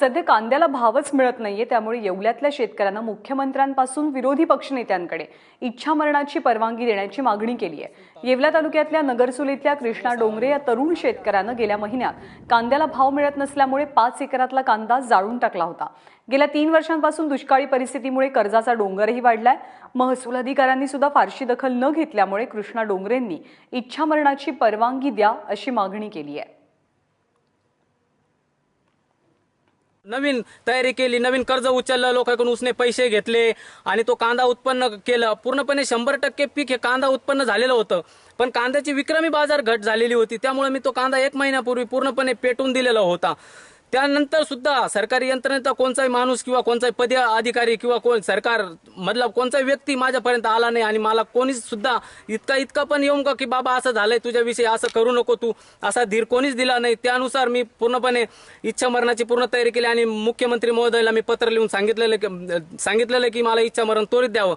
सध्या कांद्याला भावच मिळत नाहीये त्यामुळे येवल्यातल्या शेतकऱ्यांना मुख्यमंत्र्यांपासून विरोधी पक्षनेत्यांकडे इच्छा मरणाची परवानगी देण्याची मागणी केली आहे येवला तालुक्यातल्या नगरसुलीतल्या कृष्णा डोंगरे या तरुण शेतकऱ्यानं गेल्या महिन्यात कांद्याला भाव मिळत नसल्यामुळे पाच एकरातला कांदा जाळून टाकला होता. गेल्या तीन वर्षांपासून दुष्काळी परिस्थितीमुळे कर्जाचा डोंगरही वाढलाय. महसूल अधिकाऱ्यांनी सुद्धा फारशी दखल न घेतल्यामुळे कृष्णा डोंगरेंनी इच्छा मरणाची परवानगी द्या अशी मागणी केली आहे नवीन तयारी केली नवीन कर्ज उचललं लोकांकडून उसने पैसे घेतले आणि तो कांदा उत्पन्न केलं. पूर्णपणे शंभर टक्के पीक हे कांदा उत्पन्न झालेलं होतं. पण कांद्याची विक्रमी बाजार घट झालेली होती. त्यामुळे मी तो कांदा एक महिन्यापूर्वी पूर्णपणे पेटून दिलेला होता. त्यानंतर सुद्धा सरकारी यंत्रणेचा कोणताही माणूस किंवा कोणताही पद अधिकारी किंवा कोण सरकार मधला कोणताही व्यक्ती माझ्यापर्यंत आला नाही आणि मला कोणीच सुद्धा इतका इतका पण येऊन का की बाबा असं झालंय तुझ्याविषयी असं करू नको तू असा धीर कोणीच दिला नाही. त्यानुसार मी पूर्णपणे इच्छा मरणाची पूर्ण तयारी केली आणि मुख्यमंत्री महोदयाला मी पत्र लिहून सांगितलेलं की- सांगितलेलं की मला इच्छा मरण त्वरित द्यावं.